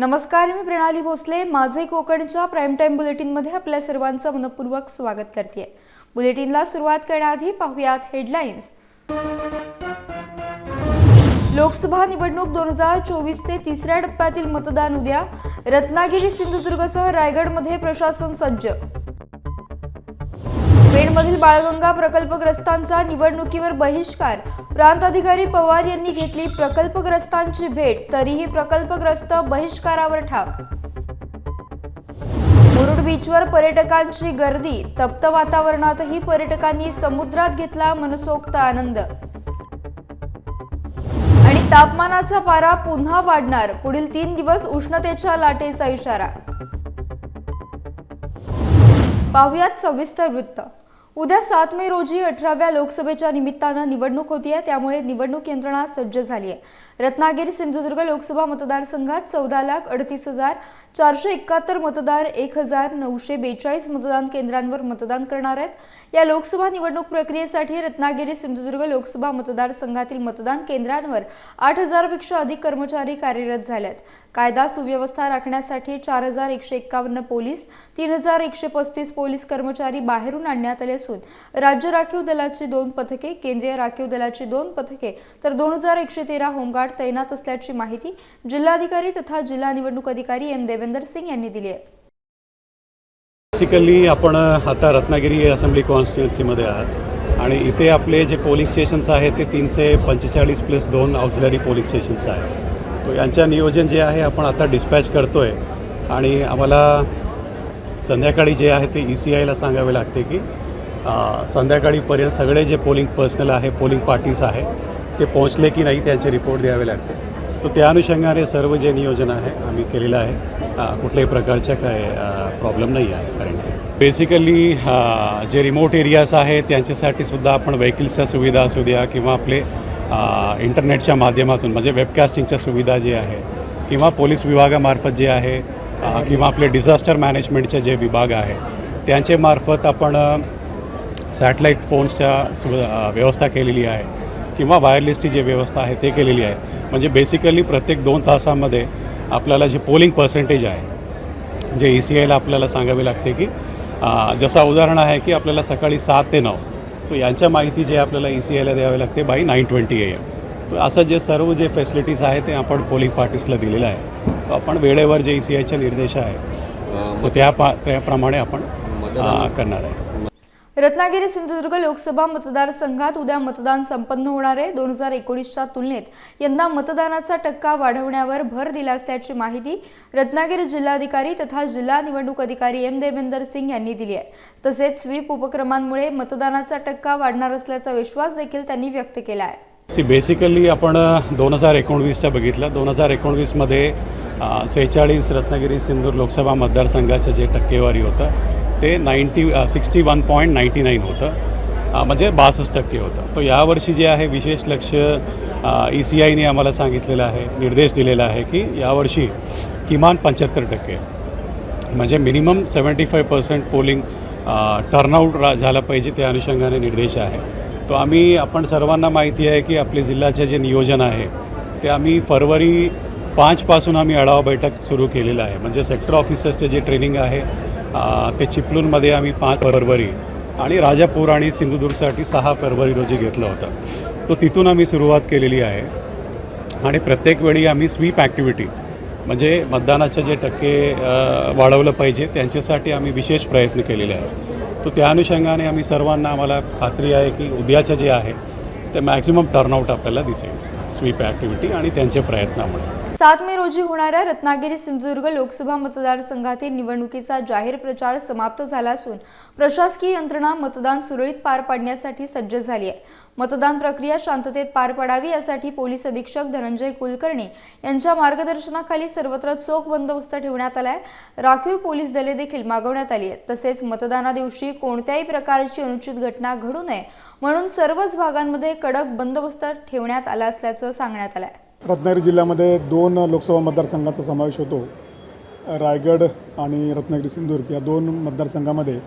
नमस्कार मी प्रणाली भोसले. माझे कोकणच्या प्राईम टाईम बुलेटिनमध्ये आपल्या सर्वांचं मनपूर्वक स्वागत करते बुलेटिनला सुरुवात करण्याआधी पाहुयात हेडलाईन्स लोकसभा निवडणूक दोन हजार चोवीस ते तिसऱ्या टप्प्यातील मतदान उद्या. रत्नागिरी सिंधुदुर्गसह रायगडमध्ये प्रशासन सज्ज बीडमधील बाळगंगा प्रकल्पग्रस्तांचा निवडणुकीवर बहिष्कार. प्रांत अधिकारी पवार यांनी घेतली प्रकल्पग्रस्तांची भेट तरीही प्रकल्पग्रस्त बहिष्कारावर ठाम. मुरुड बीचवर पर्यटकांची गर्दी तप्त वातावरणातही पर्यटकांनी समुद्रात घेतला मनसोक्त आनंद. आणि तापमानाचा पारा पुन्हा वाढणार पुढील तीन दिवस उष्णतेच्या लाटेचा इशारा. पाहुयात सविस्तर वृत्त. उद्या सात मे रोजी अठराव्या लोकसभेच्या निमित्तानं निवडणूक होती आहे त्यामुळे निवडणूक यंत्रणा सज्ज झाली आहे रत्नागिरी सिंधुदुर्ग लोकसभा मतदारसंघात चौदा लाख अडतीस हजार चारशे एकाहत्तर मतदार एक हजार नऊशे बेचाळीस मतदान केंद्रांवर मतदान करणार आहेत. या लोकसभा निवडणूक प्रक्रियेसाठी रत्नागिरी सिंधुदुर्ग लोकसभा मतदारसंघातील मतदान केंद्रांवर आठ हजारपेक्षा अधिक कर्मचारी कार्यरत झालेत. कायदा सुव्यवस्था राखण्यासाठी चार हजार एकशे एक्कावन्न पोलीस तीन हजार एकशे पस्तीस पोलीस कर्मचारी बाहेरून आणण्यात आले असून राज्य राखीव दलाची दोन पथके केंद्रीय राखीव दलाची दोन पथके तर दोन हजार एकशे तेरा होमगार्ड तैनात असल्याची माहिती जिल्हाधिकारी तथा जिल्हा निवडणूक अधिकारी एम देवेंदर सिंग यांनी दिली आहे. बेसिकली आपण आता रत्नागिरी असेंब्ली कॉन्स्टिट्युन्सीमध्ये आहात. आणि इथे आपले जे पोलिंग स्टेशन्स आहेत ते तीनशे पंचेचाळीस प्लस दोन ऑक्झिलरी पोलिंग स्टेशन्स आहेत. तो यांच्या नियोजन जे आहे आपण आता डिस्पॅच करतो आहे आणि आम्हाला संध्याकाळी जे आहे ते ई सी आयला सांगावे लागते की संध्याकाळीपर्यंत सगळे जे पोलिंग पर्सनल आहे पोलिंग पार्टीज आहे ते पोहोचले की नाही त्याचे रिपोर्ट द्यावे लागते तर त्या अनुषंगाने सर्व जे नियोजन आहे आम्ही केलेलं आहे. कुठल्याही प्रकारच्या काय प्रॉब्लेम नाही आहे कारण बेसिकली जे रिमोट एरियाज आहेत त्यांच्यासाठी सुद्धा आपण व्हेकल्सच्या सुविधा असू द्या किंवा आपले इंटरनेटच्या माध्यमातून म्हणजे वेबकास्टिंगच्या सुविधा जे आहे किंवा पोलीस विभागामार्फत जे आहे किंवा आपले डिझास्टर मॅनेजमेंटचे जे विभाग आहे त्यांचे मार्फत आपण सॅटेलाईट फोन्सच्या सु व्यवस्था केलेली आहे. किंवा वायरलेसची जी व्यवस्था आहे ते केलेली आहे. म्हणजे बेसिकली प्रत्येक दोन तासामध्ये आपल्याला जे पोलिंग पर्सेंटेज आहे जे ई सी आयला आपल्याला सांगावे लागते की जसं उदाहरण आहे की आपल्याला सकाळी सात ते नऊ तो यांच्या माहिती जे आपल्याला ई सी आयला द्यावी लागते by nine twenty A M तर असं जे सर्व जे फॅसिलिटीज आहे ते आपण पोलिंग पार्टीसला दिलेलं आहे. तो आपण वेळेवर जे ई सी आयचे निर्देश आहे तो त्या पा त्याप्रमाणे आपण करणार आहे. रत्नागिरी सिंधुदुर्ग लोकसभा मतदारसंघात उद्या मतदान संपन्न होणार आहे. दोन हजार एकोणीसच्या तुलनेत यंदा मतदानाचा टक्का वाढवण्यावर भर दिला असल्याची माहिती रत्नागिरी जिल्हाधिकारी तथा जिल्हा निवडणूक अधिकारी एम देवेंदर सिंग यांनी दिली आहे. तसेच स्वीप उपक्रमांमुळे मतदानाचा टक्का वाढणार असल्याचा विश्वास देखील त्यांनी व्यक्त केला आहे. सी बेसिकली आपण दोन हजार एकोणवीसच्या बघितलं. दोन हजार एकोणवीसमध्ये सेहेचाळीस रत्नागिरी सिंधूर लोकसभा मतदारसंघाचं जे टक्केवारी होतं ते ninety sixty one point ninety nine होतं. म्हणजे बासष्ट टक्के होतं. तर यावर्षी जे आहे विशेष लक्ष ई सी आयने आम्हाला सांगितलेलं आहे निर्देश दिलेला आहे की यावर्षी किमान पंच्याहत्तर टक्के. म्हणजे minimum seventy five percent polling turnout रा झालं पाहिजे त्या अनुषंगाने निर्देश आहे. तो आम्ही आपण सर्वांना माहिती आहे की आपले जिल्ह्याचे जे नियोजन आहे ते आम्ही फरवरी पाचपासून आम्ही आढावा बैठक सुरू केलेलं आहे. म्हणजे सेक्टर ऑफिसर्सचे जे ट्रेनिंग आहे ते चिपलूनमध्ये आम्ही पाच फरवरी आणि राजापूर आणि सिंधुदुर्गसाठी सहा फरवरी रोजी घेतलं होतं. तो तिथून आम्ही सुरुवात केलेली आहे. आणि प्रत्येक वेळी आम्ही स्वीप ॲक्टिव्हिटी म्हणजे मतदानाचे जे टक्के वाढवलं पाहिजे त्यांच्यासाठी आम्ही विशेष प्रयत्न केलेले आहेत. तर त्या अनुषंगाने आम्ही सर्वांना आम्हाला खात्री आहे की उद्याचं जे आहे ते मॅक्झिमम टर्नआउट आपल्याला दिसेल स्वीप ॲक्टिव्हिटी आणि त्यांच्या प्रयत्नामुळे. सात मे रोजी होणाऱ्या रत्नागिरी सिंधुदुर्ग लोकसभा मतदारसंघातील निवडणुकीचा जाहीर प्रचार समाप्त झाला असून प्रशासकीय यंत्रणा मतदान सुरळीत पार पाडण्यासाठी सज्ज झाली आहे. मतदान प्रक्रिया शांततेत पार पडावी यासाठी पोलीस अधीक्षक धनंजय कुलकर्णी यांच्या मार्गदर्शनाखाली सर्वत्र चोख बंदोबस्त ठेवण्यात आलाय. राखीव पोलीस दले देखील मागवण्यात आली आहेत. तसेच मतदाना दिवशी कोणत्याही प्रकारची अनुचित घटना घडू नये म्हणून सर्वच भागांमध्ये कडक बंदोबस्त ठेवण्यात आला असल्याचं सांगण्यात आलं आहे रत्नागिरी जिल्ह्यामध्ये दोन लोकसभा मतदारसंघाचा समावेश होतो. रायगड आणि रत्नागिरी सिंधुदुर्ग या दोन मतदारसंघामध्ये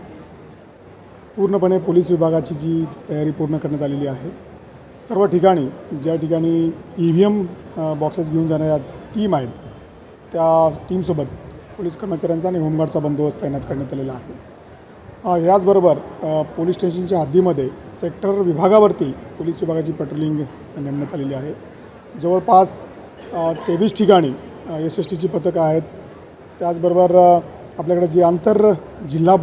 पूर्णपणे पोलीस विभागाची जी तयारी पूर्ण करण्यात आलेली आहे. सर्व ठिकाणी ज्या ठिकाणी ई व्ही एम बॉक्सेस घेऊन जाणाऱ्या टीम आहेत त्या टीमसोबत पोलीस कर्मचाऱ्यांचा आणि होमगार्डचा बंदोबस्त तैनात करण्यात आलेला आहे. याचबरोबर पोलीस स्टेशनच्या हद्दीमध्ये सेक्टर विभागावरती पोलीस विभागाची पेट्रोलिंग नेमण्यात आलेली आहे. जवळपास तेवीस ठिकाणी एस एस टीची पथकं आहेत. त्याचबरोबर आपल्याकडे जी आंतर जिल्हा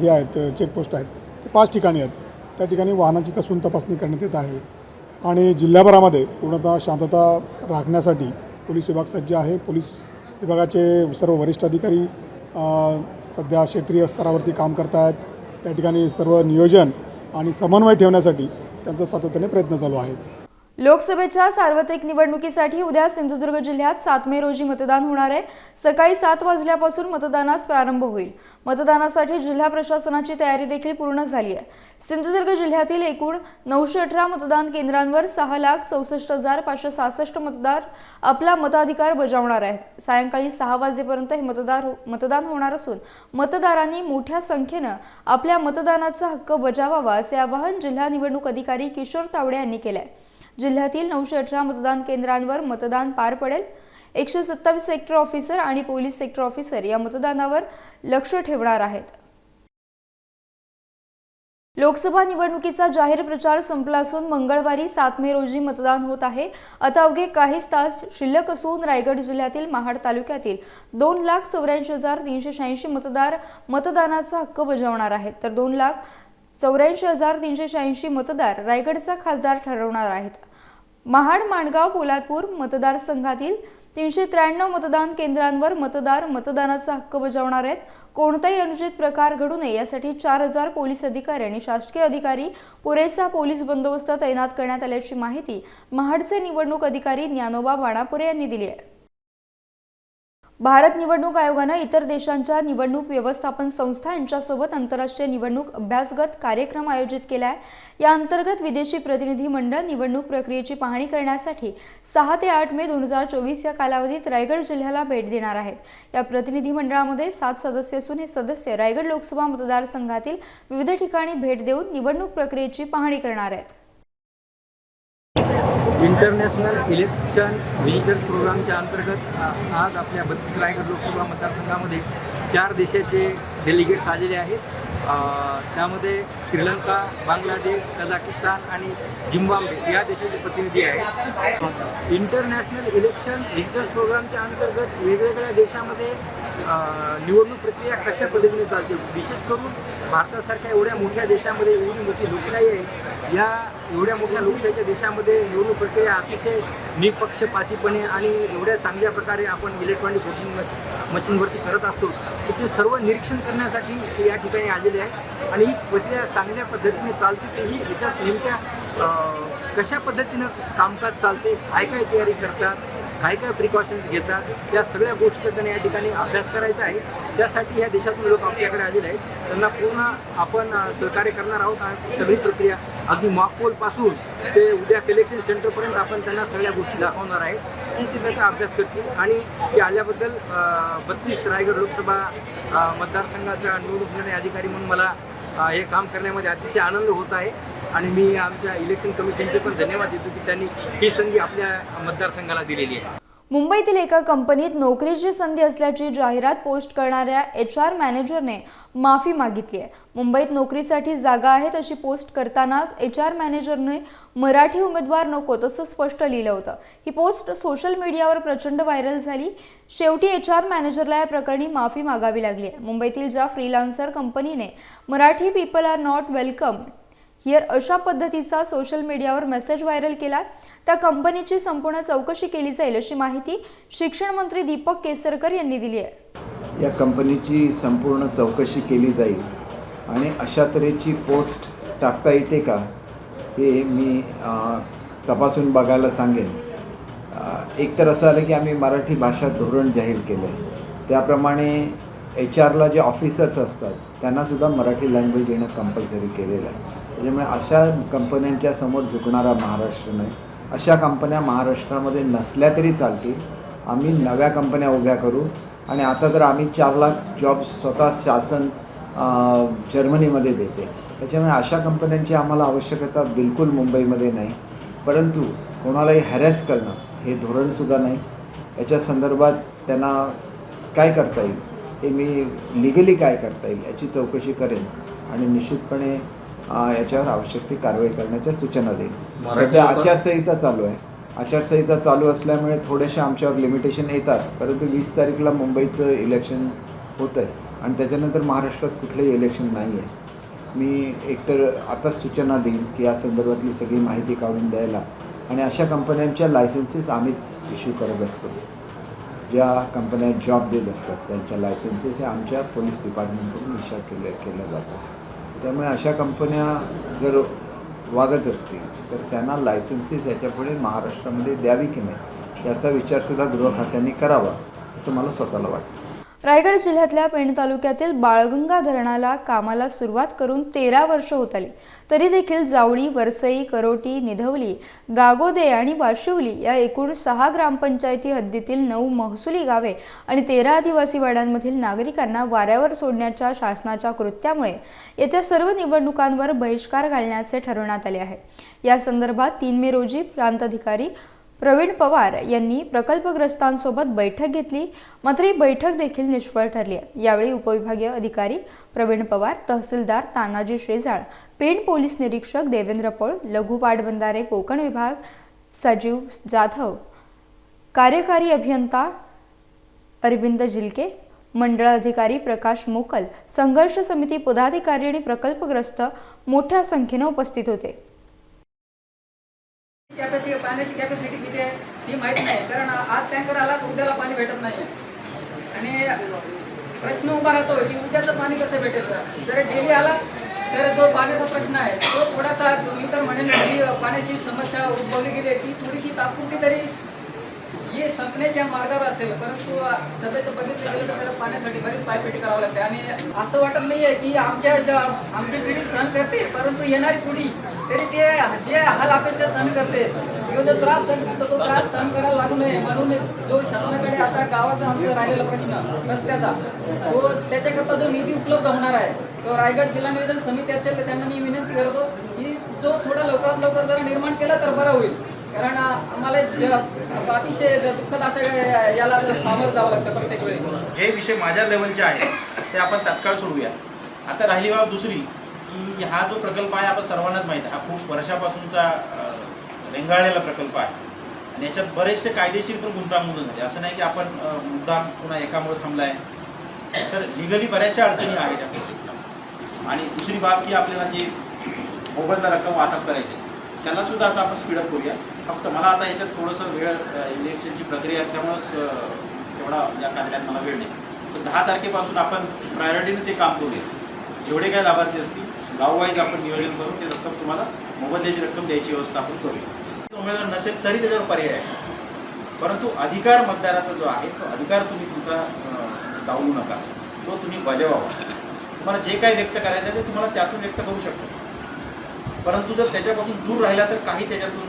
हे आहेत चेकपोस्ट आहेत ते पाच ठिकाणी आहेत. त्या ठिकाणी वाहनाची कसून तपासणी करण्यात येत आहे. आणि जिल्ह्याभरामध्ये पूर्णतः शांतता राखण्यासाठी पोलीस विभाग सज्ज आहे. पोलीस विभागाचे सर्व वरिष्ठ अधिकारी सध्या क्षेत्रीय स्तरावरती काम करत आहेत. त्या ठिकाणी सर्व नियोजन आणि समन्वय ठेवण्यासाठी त्यांचा सातत्याने प्रयत्न चालू आहेत. लोकसभेच्या सार्वत्रिक निवडणुकीसाठी उद्या सिंधुदुर्ग जिल्ह्यात सात मे रोजी मतदान होणार आहे. सकाळी सात वाजल्यापासून मतदानास प्रारंभ होईल. मतदानासाठी जिल्हा प्रशासनाची तयारी देखील पूर्ण झाली आहे. सिंधुदुर्ग जिल्ह्यातील एकूण नऊशे अठरा मतदान केंद्रांवर सहा लाख चौसष्ट हजार पाचशे सहासष्ट मतदार आपला मताधिकार बजावणार आहेत. सायंकाळी सहा वाजेपर्यंत हे मतदार हो- मतदान होणार असून मतदारांनी मोठ्या संख्येनं आपल्या मतदानाचा हक्क बजावावा असे आवाहन जिल्हा निवडणूक अधिकारी किशोर तावडे यांनी केलं आहे जिल्ह्यातील नऊशे अठरा मतदान केंद्रांवर मतदान पार पडेल. एकशे सत्तावीस सेक्टर ऑफिसर आणि पोलीस सेक्टर ऑफिसर या मतदानावर लक्ष ठेवणार आहेत. लोकसभा निवडणुकीचा जाहीर प्रचार संपला असून मंगळवारी सात मे रोजी मतदान होत आहे. आता अवघे काहीच तास शिल्लक असून रायगड जिल्ह्यातील महाड तालुक्यातील दोन लाख चौऱ्याऐंशी हजार तीनशे शहाऐंशी मतदार मतदानाचा हक्क बजावणार आहेत. तर दोन लाख चौऱ्याऐंशी हजार तीनशे शहाऐंशी मतदार रायगडचा खासदार ठरवणार आहेत. महाड माणगाव पोलादपूर मतदारसंघातील तीनशे त्र्याण्णव मतदान केंद्रांवर मतदार मतदानाचा हक्क बजावणार आहेत. कोणताही अनुचित प्रकार घडू नये यासाठी चार हजार पोलीस अधिकारी आणि शासकीय अधिकारी पुरेसा पोलीस बंदोबस्त तैनात करण्यात आल्याची माहिती महाडचे निवडणूक अधिकारी ज्ञानोबा वाणापुरे यांनी दिली आहे. भारत निवडणूक आयोगानं इतर देशांच्या निवडणूक व्यवस्थापन संस्था यांच्यासोबत आंतरराष्ट्रीय निवडणूक अभ्यासगत कार्यक्रम आयोजित केला आहे या अंतर्गत विदेशी प्रतिनिधी मंडळ निवडणूक प्रक्रियेची पाहणी करण्यासाठी सहा ते आठ मे दोन हजार चोवीस या कालावधीत रायगड जिल्ह्याला भेट देणार आहेत. या प्रतिनिधी मंडळामध्ये सात सदस्य असून हे सदस्य रायगड लोकसभा मतदारसंघातील विविध ठिकाणी भेट देऊन निवडणूक प्रक्रियेची पाहणी करणार आहेत. इंटरनॅशनल इलेक्शन व्हिजिटर्स प्रोग्रामच्या अंतर्गत आज आपल्या बत्तीस रायगड लोकसभा मतदारसंघामध्ये चार देशाचे डेलिगेट्स आलेले आहेत. त्यामध्ये श्रीलंका बांगलादेश कझाकिस्तान आणि झिम्बाब्वे या देशाचे प्रतिनिधी आहेत. इंटरनॅशनल इलेक्शन व्हिजिटर्स प्रोग्रामच्या अंतर्गत वेगवेगळ्या देशामध्ये निवडणूक प्रक्रिया कशा पद्धतीने चालते? विशेष करून भारतासारख्या एवढ्या मोठ्या देशामध्ये एवढी मोठी लोकशाही आहे. या एवढ्या मोठ्या लोकशाहीच्या देशामध्ये निवडणूक प्रक्रिया अतिशय निपक्षपातीपणे आणि एवढ्या चांगल्या प्रकारे आपण इलेक्ट्रॉनिक वोटिंग मशीनवरती करत असतो. तर ते सर्व निरीक्षण करण्यासाठी ते या ठिकाणी आलेले आहे आणि ही प्रक्रिया चांगल्या पद्धतीने चालते तेही याच्यात नेमक्या कशा पद्धतीनं कामकाज चालते काय काय तयारी करतात काय काय प्रिकॉशन्स घेतात त्या सगळ्या गोष्टीचा त्यांना या ठिकाणी अभ्यास करायचा आहे. त्यासाठी ह्या देशातून लोक आपल्याकडे आलेले आहेत. त्यांना पूर्ण आपण सहकार्य करणार आहोत आणि सगळी प्रक्रिया अगदी मॉकपोलपासून ते उद्या कलेक्शन सेंटरपर्यंत आपण त्यांना सगळ्या गोष्टी दाखवणार आहेत ती ते त्याचा अभ्यास करतील आणि ते आल्याबद्दल बत्तीस रायगड लोकसभा मतदारसंघाच्या मतदारसंघाचा निवडणूक निर्णय अधिकारी म्हणून मला हे काम करण्यामध्ये अतिशय आनंद होत आहे. आणि मी आमच्या इलेक्शन कमिशनचे पण धन्यवाद देतो की त्यांनी ही संधी आपल्या मतदारसंघाला दिलेली आहे. मुंबईतील एका कंपनीत नोकरीची संधी असल्याची जाहिरात पोस्ट करणाऱ्या एच आर मॅनेजरने माफी मागितली आहे. मुंबईत नोकरीसाठी जागा आहेत अशी पोस्ट करतानाच एच आर मॅनेजरने मराठी उमेदवार नको तसं स्पष्ट लिहिलं होतं. ही पोस्ट सोशल मीडियावर प्रचंड व्हायरल झाली. शेवटी एच आर मॅनेजरला या प्रकरणी माफी मागावी लागली आहे. मुंबईतील ज्या फ्रीलान्सर कंपनीने Marathi people are not welcome here अशा पद्धतीचा सोशल मीडियावर मेसेज व्हायरल केला. त्या कंपनीची संपूर्ण चौकशी केली जाईल अशी माहिती शिक्षण मंत्री दीपक केसरकर यांनी दिली आहे. या कंपनीची संपूर्ण चौकशी केली जाईल. आणि अशा तऱ्हेची पोस्ट टाकता येते का हे मी तपासून बघायला सांगेन. एक तर असं आलं की आम्ही मराठी भाषा धोरण जाहीर केलं आहे त्याप्रमाणे एच आरला जे ऑफिसर्स असतात त्यांनासुद्धा मराठी लँग्वेज येणं कंपल्सरी केलेलं आहे. त्याच्यामुळे अशा कंपन्यांच्या समोर झुकणारा महाराष्ट्र नाही. अशा कंपन्या महाराष्ट्रामध्ये नसल्या तरी चालतील. आम्ही नव्या कंपन्या उभ्या करू. आणि आता तर आम्ही चार लाख जॉब्स स्वतः शासन जर्मनीमध्ये देते. त्याच्यामुळे अशा कंपन्यांची आम्हाला आवश्यकता बिलकुल मुंबईमध्ये नाही. परंतु कोणालाही हॅरॅस करणं हे धोरणसुद्धा नाही. याच्या संदर्भात त्यांना काय करता येईल? हे मी लिगली काय करता येईल याची चौकशी करेन. आणि निश्चितपणे याच्यावर आवश्यक ती कारवाई करण्याच्या सूचना देईल. सध्या आचारसंहिता चालू आहे. आचारसंहिता चालू असल्यामुळे थोडेसे आमच्यावर लिमिटेशन येतात. परंतु वीस तारीखला मुंबईचं इलेक्शन होतं आहे आणि त्याच्यानंतर महाराष्ट्रात कुठलंही इलेक्शन नाही आहे मी एकतर आताच सूचना देईन की या संदर्भातली सगळी माहिती काढून द्यायला. आणि अशा कंपन्यांच्या लायसन्सेस आम्हीच इश्यू करत असतो. ज्या कंपन्या जॉब देत असतात त्यांच्या लायसन्सेस हे आमच्या पोलीस डिपार्टमेंटकडून इशा केल्या केल्या जातात. त्यामुळे अशा कंपन्या जर वागत असतील तर त्यांना लायसन्सेस याच्यापुढे महाराष्ट्रामध्ये द्यावी की नाही याचा विचारसुद्धा गृह खात्याने करावा असं मला स्वतःला वाटतं. रायगड जिल्ह्यातल्या पेण तालुक्यातील बाळगंगा धरणाला कामाला सुरुवात करून तेरा वर्ष होत आली. तरी देखील जावळी वरसई करोटी निधवली गागोदे आणि वाशिवली या एकूण सहा ग्रामपंचायती हद्दीतील नऊ महसुली गावे आणि तेरा आदिवासी वाड्यांमधील नागरिकांना वाऱ्यावर सोडण्याच्या शासनाच्या कृत्यामुळे येत्या सर्व निवडणुकांवर बहिष्कार घालण्याचे ठरवण्यात आले आहे. या संदर्भात तीन मे रोजी प्रांताधिकारी प्रवीण पवार यांनी प्रकल्पग्रस्तांसोबत बैठक घेतली. मात्र ही बैठक देखील निष्फळ ठरली. आहे यावेळी उपविभागीय अधिकारी प्रवीण पवार तहसीलदार तानाजी शेजाळ पेण पोलीस निरीक्षक देवेंद्र पळ लघु पाटबंधारे कोकण विभाग सजीव जाधव कार्यकारी अभियंता अरविंद जिलके मंडळ अधिकारी प्रकाश मोकल संघर्ष समिती पदाधिकारी आणि प्रकल्पग्रस्त मोठ्या संख्येनं उपस्थित होते. कॅपॅसिटी पाण्याची कॅपॅसिटी किती आहे ती माहीत नाही. कारण आज टँकर आला तर उद्याला पाणी भेटत नाही. आणि प्रश्न उभा राहतो की उद्याचं पाणी कसं भेटेल? जर डेली आला तर जो पाण्याचा प्रश्न आहे तो थोडासा मी तर म्हणेन की पाण्याची समस्या उद्भवली गेली आहे. ती थोडीशी तात्पुरती तरी हे संपण्याच्या मार्गावर असेल परंतु सभेचं बघितलं गेलं तर पाण्यासाठी बरीच पायपेटी करावं लागते. आणि असं वाटत नाही आहे की आमच्या आमची पिढी सहन करते परंतु येणारी पिढी तरी ते जे हाल अपेक्षा सहन करते. किंवा जो त्रास सहन करतो तो त्रास सहन करायला लागू नये. म्हणून जो शासनाकडे आता गावाचा आमचा राहिलेला प्रश्न रस्त्याचा तो त्याच्याकरता जो निधी उपलब्ध होणार आहे तो रायगड जिल्हा नियोजन समिती असेल तर त्यांना मी विनंती करतो की जो थोडा लवकरात लवकर जर निर्माण केला तर बरा होईल. कारण आम्हाला ज- अतिशय दुःखद असं याला सामोरं जावं लागतं प्रत्येक वेळेस. जे विषय माझ्या लेवलचे आहेत ते आपण तात्काळ सोडूया. आता राहिली बाब दुसरी की हा जो प्रकल्प आहे आपण सर्वांनाच माहीत आहे. हा खूप वर्षापासूनचा रेंगाळलेला प्रकल्प आहे. आणि याच्यात बरेचसे कायदेशीर पण गुंतागुंत झाले. असं नाही की आपण मुद्दाम पुन्हा एकामुळे थांबला आहे तर लिगली बऱ्याचशा अडचणी आहेत त्या प्रोजेक्टला आणि दुसरी बाब की आपल्याला जी मोबदला रक्कम वाटप करायची त्याला सुद्धा आता आपण स्पीडअप करूया. फक्त मला आता याच्यात थोडंसं वेळ इलेक्शनची प्रक्रिया असल्यामुळंच तेवढा या कार्यात मला वेळ नाही. तर दहा तारखेपासून आपण प्रायोरिटीने ते काम करूया. जेवढे काही लाभार्थी असतील गाववाईज आपण नियोजन करून ते रक्कम तुम्हाला मोबदल्याची रक्कम द्यायची व्यवस्था आपण करूया. उमेदवार नसेल तरी त्याच्यावर पर्याय आहे. परंतु अधिकार मतदाराचा जो आहे तो अधिकार तुम्ही तुमचा दावू नका. तो तुम्ही बजावावा. तुम्हाला जे काही व्यक्त करायचं आहे ते तुम्हाला त्यातून व्यक्त करू शकतो. परंतु जर त्याच्यापासून दूर राहिला तर काही त्याच्यातून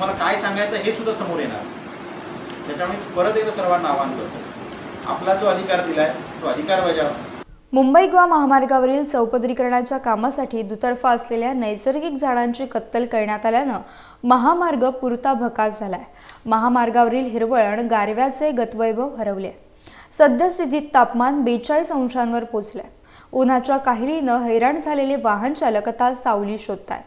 तुम्हाला काय सांगायचं हे सुद्धा समोर येणार. त्याच्यामुळे परत एकदा सर्वांना आवाहन करतो. आपला जो अधिकार दिला आहे तो अधिकार बजावा मुंबई गोवा महामार्गावरील चौपदरीकरणाच्या कामासाठी दुतर्फा असलेल्या नैसर्गिक झाडांची कत्तल करण्यात आल्यानं महामार्ग पुरता भकास झालाय. महामार्गावरील हिरवळ आणि गारव्याचे गतवैभव हरवले. सद्यस्थितीत तापमान बेचाळीस अंशांवर पोचलंय उन्हाच्या काहिलीनं हैराण झालेले वाहन चालक आता सावली शोधतात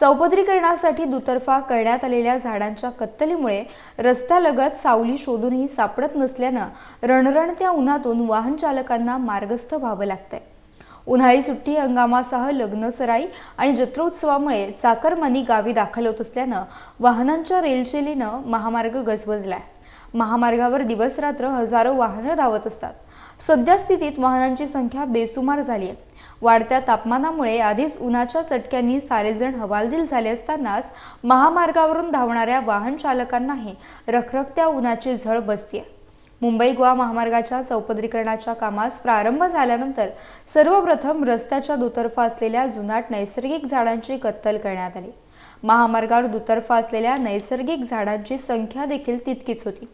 चौपदरीकरणासाठी दुतर्फा करण्यात आलेल्या झाडांच्या कत्तलीमुळे रस्त्यालगत सावली शोधूनही सापडत नसल्यानं रणरणत्या उन्हातून वाहन चालकांना मार्गस्थ व्हावं लागतंय. उन्हाळी सुट्टी हंगामासह लग्न सराई आणि जत्रोत्सवामुळे चाकरमानी गावी दाखल होत असल्यानं वाहनांच्या रेलचेलीनं महामार्ग गजबजलाय. महामार्गावर दिवसरात्र हजारो वाहनं धावत असतात. सद्यस्थितीत वाहनांची संख्या बेसुमार झाली आहे वाढत्या तापमानामुळे आधीच उन्हाच्या चटक्यांनी सारेजण हवालदिल झाले असतानाच महामार्गावरून धावणाऱ्या वाहन चालकांनाही रखरखत्या उन्हाची झळ बसते मुंबई गोवा महामार्गाच्या चौपदरीकरणाच्या कामास प्रारंभ झाल्यानंतर सर्वप्रथम रस्त्याच्या दुतर्फा असलेल्या जुनाट नैसर्गिक झाडांची कत्तल करण्यात आली. महामार्गावर दुतर्फा असलेल्या नैसर्गिक झाडांची संख्या देखील तितकीच होती.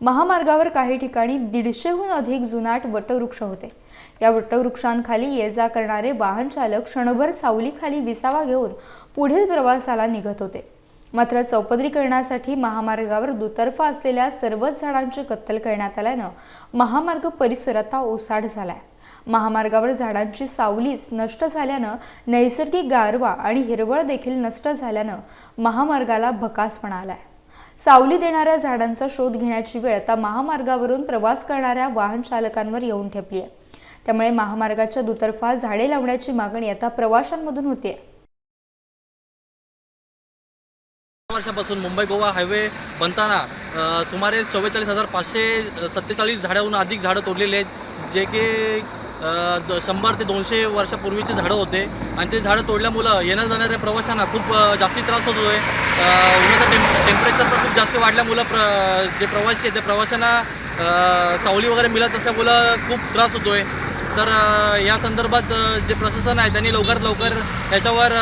महामार्गावर काही ठिकाणी दीडशेहून अधिक जुनाट वटवृक्ष होते. या वृक्षांखाली ये जा करणारे वाहन चालक क्षणभर सावलीखाली विसावा घेऊन पुढील प्रवासाला निघत होते. मात्र चौपदरीकरणासाठी महामार्गावर दुतर्फा असलेल्या सर्वच झाडांची कत्तल करण्यात आल्यानं महामार्ग परिसरात ओसाड झालाय. महामार्गावर झाडांची सावलीच नष्ट झाल्यानं नैसर्गिक गारवा आणि हिरवळ देखील नष्ट झाल्यानं महामार्गाला भकासपणा आलाय सावली देणाऱ्या झाडांचा शोध घेण्याची वेळ आता महामार्गावरून प्रवास करणाऱ्या वाहन चालकांवर येऊन ठेपली आहे त्यामुळे महामार्गाच्या दुतर्फा झाडे लावण्याची मागणी आता प्रवाशांमधून होते वर्षापासून मुंबई गोवा हायवे बनताना सुमारे चव्वेचाळीस हजार पाचशे सत्तेचाळीस झाडाहून अधिक झाडं तोडलेली आहेत जे की द- शंभर ते दोनशे वर्षापूर्वीचे झाडं होते. आणि ते झाडं तोडल्यामुळं येण्या जाणाऱ्या प्रवाशांना खूप जास्ती त्रास होतो आहे उन्हाचं टेम टेम्परेचर पण खूप जास्त वाढल्यामुळं प्र जे प्रवासी आहेत त्या प्रवाशांना सावली वगैरे मिळत असल्यामुळं खूप त्रास होतो आहे तर या संदर्भात जे प्रशासन आहे त्यांनी लवकरात लवकर याच्यावर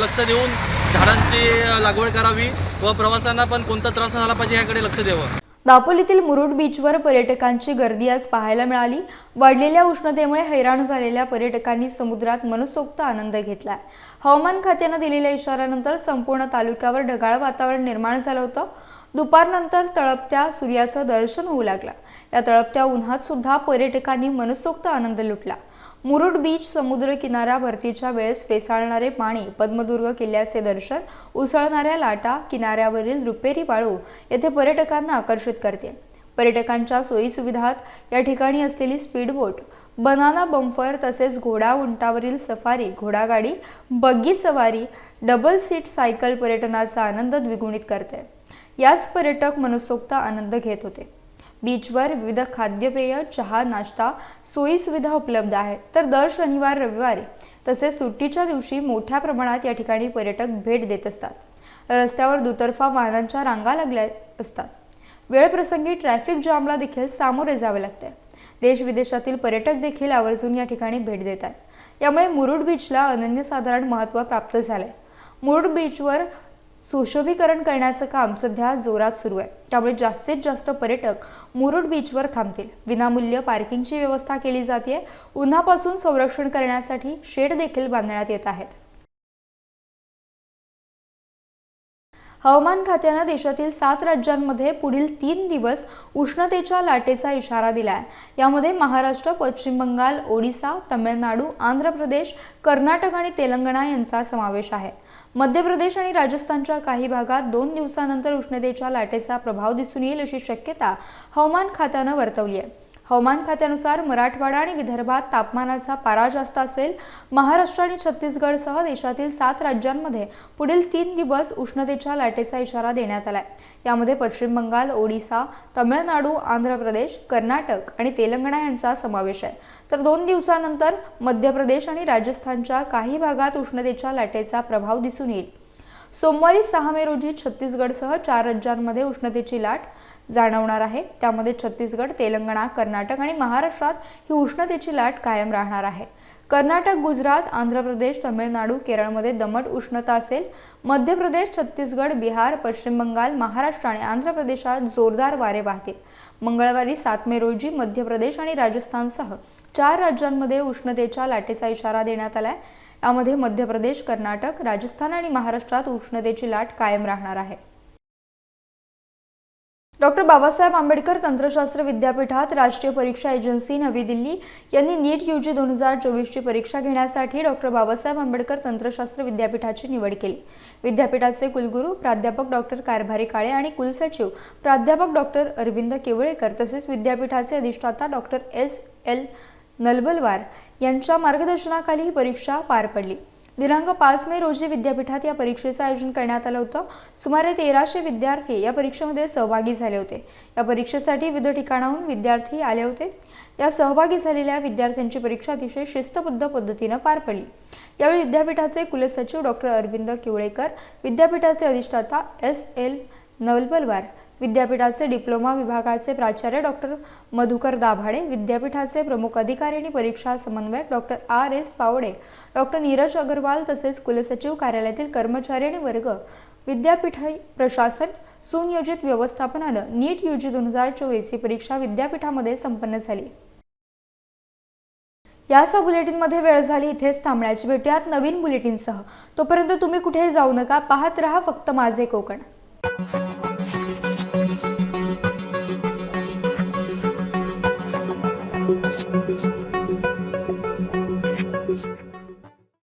लक्ष देऊन झाडांची लागवड करावी व प्रवाशांना पण कोणता त्रास झाला पाहिजे याकडे लक्ष द्यावं. दापोलीतील मुरुड बीचवर पर्यटकांची गर्दी आज पाहायला मिळाली. वाढलेल्या उष्णतेमुळे हैराण झालेल्या पर्यटकांनी समुद्रात मनसोक्त आनंद घेतलाय. हवामान खात्यानं दिलेल्या इशाऱ्यानंतर संपूर्ण तालुक्यावर ढगाळ वातावरण निर्माण झालं होतं. दुपारनंतर तळपत्या सूर्याचं दर्शन होऊ लागलं. या तळपत्या उन्हात सुद्धा पर्यटकांनी मनसोक्त आनंद लुटला. मुरुड बीच समुद्र किनारा भरतीच्या वेळेस फेसाळणारे पाणी पद्मदुर्ग किल्ल्याचे दर्शन उसळणाऱ्या लाटा किनाऱ्यावरील रुपेरी वाळू येथे पर्यटकांना आकर्षित करते. पर्यटकांच्या सोयीसुविधात या ठिकाणी असलेली स्पीडबोट बनाना बंपर तसेच घोडा उंटावरील सफारी घोडागाडी बग्गी सवारी डबल सीट सायकल पर्यटनाचा आनंद द्विगुणित करते. याच पर्यटक मनसोक्त आनंद घेत होते. बीचवर विविध खाद्यपेय चहा नाश्ता सोयी सुविधा उपलब्ध आहेत तर दर शनिवार रविवारी तसेच सुट्टीच्या दिवशी मोठ्या प्रमाणात या ठिकाणी पर्यटक भेट देत असतात. रस्त्यावर दुतर्फा वाहनांच्या रांगा लागल्या असतात. वेळप्रसंगी ट्रॅफिक जामला देखील सामोरे जावे लागते. देश विदेशातील पर्यटक देखील आवर्जून या ठिकाणी भेट देतात. यामुळे मुरुड बीचला अनन्यसाधारण महत्त्व प्राप्त झाले मुरुड बीचवर सुशोभीकरण करण्याचं काम सध्या जोरात सुरू आहे. त्यामुळे जास्तीत जास्त पर्यटक मुरुड बीचवर थांबतील. विनामूल्य पार्किंगची व्यवस्था केली जाते उन्हापासून संरक्षण करण्यासाठी शेड देखील बांधण्यात येत आहेत. हवामान खात्यानं देशातील सात राज्यांमध्ये पुढील तीन दिवस उष्णतेच्या लाटेचा इशारा दिला आहे यामध्ये महाराष्ट्र पश्चिम बंगाल ओडिसा तमिळनाडू आंध्र प्रदेश कर्नाटक आणि तेलंगणा यांचा समावेश आहे. मध्य प्रदेश आणि राजस्थानच्या काही भागात दोन दिवसानंतर उष्णतेच्या लाटेचा प्रभाव दिसून येईल अशी शक्यता हवामान खात्यानं वर्तवली आहे. हवामान खात्यानुसार मराठवाडा आणि विदर्भात तापमानाचा पारा जास्त असेल महाराष्ट्र आणि छत्तीसगडसह देशातील सात राज्यांमध्ये पुढील तीन दिवस उष्णतेच्या लाटेचा इशारा देण्यात आलाय. यामध्ये पश्चिम बंगाल ओडिसा तमिळनाडू आंध्र प्रदेश कर्नाटक आणि तेलंगणा यांचा समावेश आहे. तर दोन दिवसानंतर मध्य प्रदेश आणि राजस्थानच्या काही भागात उष्णतेच्या लाटेचा प्रभाव दिसून येईल. सोमवारी सहा मे रोजी छत्तीसगडसह चार राज्यांमध्ये उष्णतेची लाट जाणवणार आहे. त्यामध्ये छत्तीसगड तेलंगणा कर्नाटक आणि महाराष्ट्रात ही उष्णतेची लाट कायम राहणार आहे. कर्नाटक गुजरात आंध्र प्रदेश तमिळनाडू केरळमध्ये दमट उष्णता असेल. मध्य प्रदेश छत्तीसगड बिहार पश्चिम बंगाल महाराष्ट्र आणि आंध्र प्रदेशात जोरदार वारे वाहतील. मंगळवारी सात मे रोजी मध्य प्रदेश आणि राजस्थानसह चार राज्यांमध्ये उष्णतेच्या लाटेचा इशारा देण्यात आलाय. यामध्ये मध्य प्रदेश कर्नाटक राजस्थान आणि महाराष्ट्रात उष्णतेची लाट कायम राहणार आहे. डॉक्टर बाबासाहेब आंबेडकर तंत्रशास्त्र विद्यापीठात राष्ट्रीय परीक्षा एजन्सी नवी दिल्ली यांनी नीट यू जी दोन हजार चोवीसची परीक्षा घेण्यासाठी डॉक्टर बाबासाहेब आंबेडकर तंत्रशास्त्र विद्यापीठाची निवड केली. विद्यापीठाचे कुलगुरू प्राध्यापक डॉक्टर कारभारी काळे आणि कुलसचिव प्राध्यापक डॉक्टर अरविंद केवळेकर तसेच विद्यापीठाचे अधिष्ठाता डॉक्टर एस एल नलबलवार यांच्या मार्गदर्शनाखाली ही परीक्षा पार पडली. दिनांक पाच मे रोजी विद्यापीठात या परीक्षेचं आयोजन करण्यात आलं होतं. सुमारे तेराशे विद्यार्थी या परीक्षेमध्ये सहभागी झाले होते. या परीक्षेसाठी विविध ठिकाणाहून विद्यार्थी आले होते. या सहभागी झालेल्या विद्यार्थ्यांची परीक्षा अतिशय शिस्तबद्ध पद्धतीनं पार पडली. यावेळी विद्यापीठाचे कुलसचिव डॉक्टर अरविंद किवळेकर विद्यापीठाचे अधिष्ठाता एस एल नवलबलवार विद्यापीठाचे डिप्लोमा विभागाचे प्राचार्य डॉक्टर मधुकर दाभाडे विद्यापीठाचे प्रमुख अधिकारी आणि परीक्षा समन्वयक doctor R. S. Pawade doctor Neeraj Agarwal तसेच कुलसचिव कार्यालयातील कर्मचारी आणि वर्ग विद्यापीठ प्रशासन सुनियोजित व्यवस्थापनानं नीट यू जी दोन हजार चोवीस ही परीक्षा विद्यापीठामध्ये संपन्न झाली. यासह बुलेटिनमध्ये वेळ झाली इथेच थांबण्याची. भेटूयात नवीन बुलेटिनसह. तोपर्यंत तुम्ही कुठेही जाऊ नका पाहत रहा फक्त माझे कोकण.